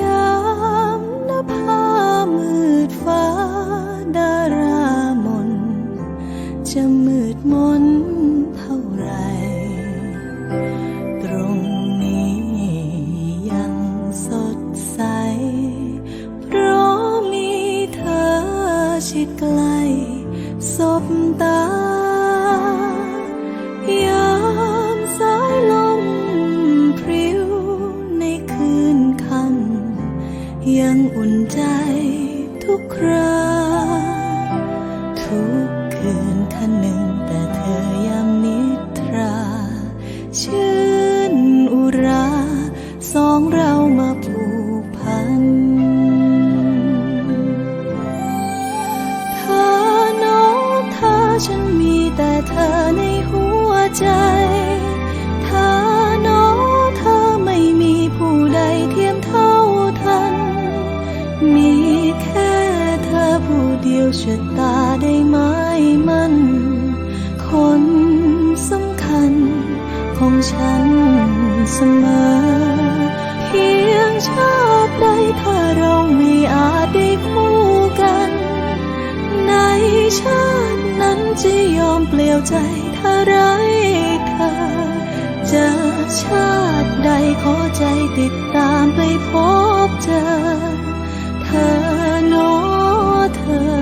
ยามนภามืดฟ้าดารามน จะมืดมนเท่าไร ตรงนี้ยังสดใส เพราะมีเธอชิดใกล้สบตา ฉันมีแต่เธอในหัวใจ เธอน้อเธอไม่มีผู้ใดเทียมเท่าทัน มีแค่เธอผู้เดียวชะตาได้ไหมมันคนสำคัญของฉันเสมอ เพียงชาติใดถ้าเรา จะยอมเปลี่ยวใจถ้าไร้เธอจะชาติใดขอใจติดตามไปพบเจอ เธอโนอเธอ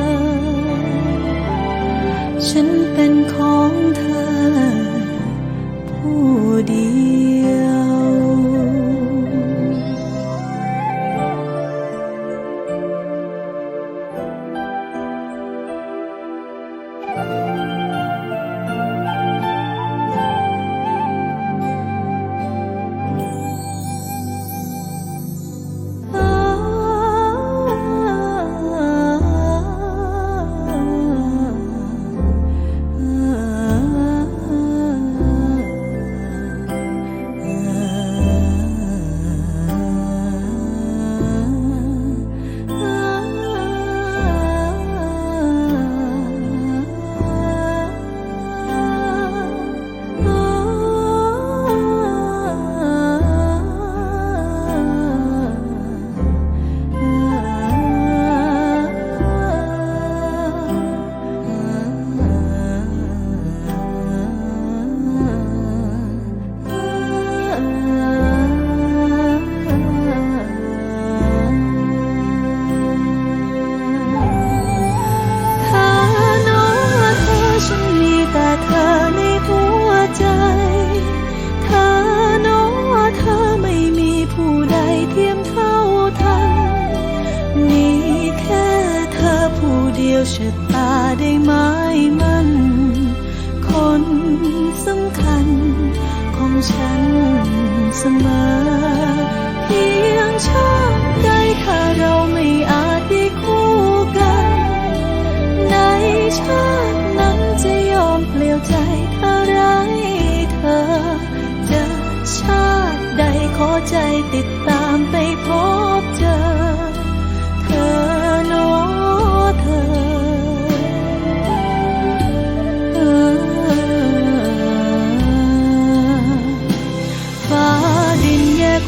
ฉันเป็นของเธอ ผู้เดียว เธอในหัวใจ เธอโน้เธอไม่มีผู้ใดเทียมเท่าทัน มีแค่เธอผู้เดียวชะตาได้ไหมมัน คนสำคัญของฉันเสมอ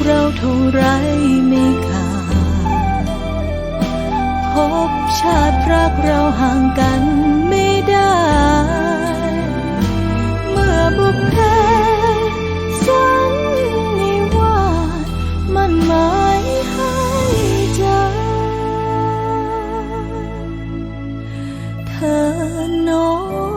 เราเท่าไรไม่ขาดพบชาติรักเราห่างกันไม่ได้ เมื่อบุพเพสันนิวาสมันหมายให้ใจเธอน้อง